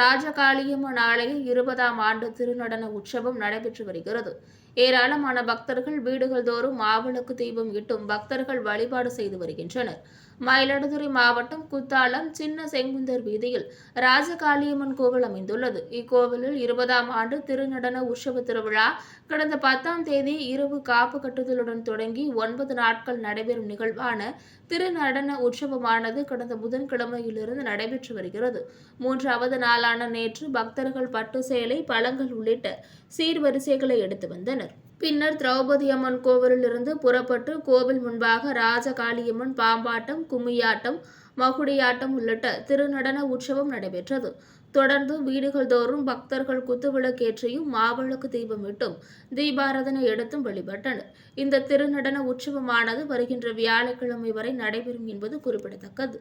ராஜகாளியம்மன் ஆலய இருபதாம் ஆண்டு திருநடன உற்சவம் நடைபெற்று வருகிறது. ஏராளமான பக்தர்கள் வீடுகள் தோறும் மாவிளக்கு தீபம் இட்டும் பக்தர்கள் வழிபாடு செய்து வருகின்றனர். மயிலாடுதுறை மாவட்டம் குத்தாலம் சின்ன செங்குந்தர் வீதியில் ராஜகாளியம்மன் கோவில் அமைந்துள்ளது. இக்கோவிலில் இருபதாம் ஆண்டு திருநடன உற்சவ திருவிழா கடந்த பத்தாம் தேதி இரவு காப்பு கட்டுதலுடன் தொடங்கி ஒன்பது நாட்கள் நடைபெறும் நிகழ்வான திருநடன உற்சவமானது கடந்த புதன்கிழமையிலிருந்து நடைபெற்று வருகிறது. மூன்றாவது நாளான நேற்று பக்தர்கள் பட்டு சேலை பழங்கள் உள்ளிட்ட சீர்வரிசைகளை எடுத்து வந்தனர். பின்னர் திரௌபதி அம்மன் கோவிலிலிருந்து புறப்பட்டு கோவில் முன்பாக ராஜகாளியம்மன் பாம்பாட்டம் கும்மியாட்டம் மகுடியாட்டம் உள்ளிட்ட திருநடன உற்சவம் நடைபெற்றது. தொடர்ந்து வீடுகள் தோறும் பக்தர்கள் குத்துவிளக்கேற்றியும் மாவிளக்கு தீபமிட்டும் தீபாராதனை எடுத்தும் வழிபட்டனர். இந்த திருநடன உற்சவமானது வருகின்ற வியாழக்கிழமை வரை நடைபெறும் என்பது குறிப்பிடத்தக்கது.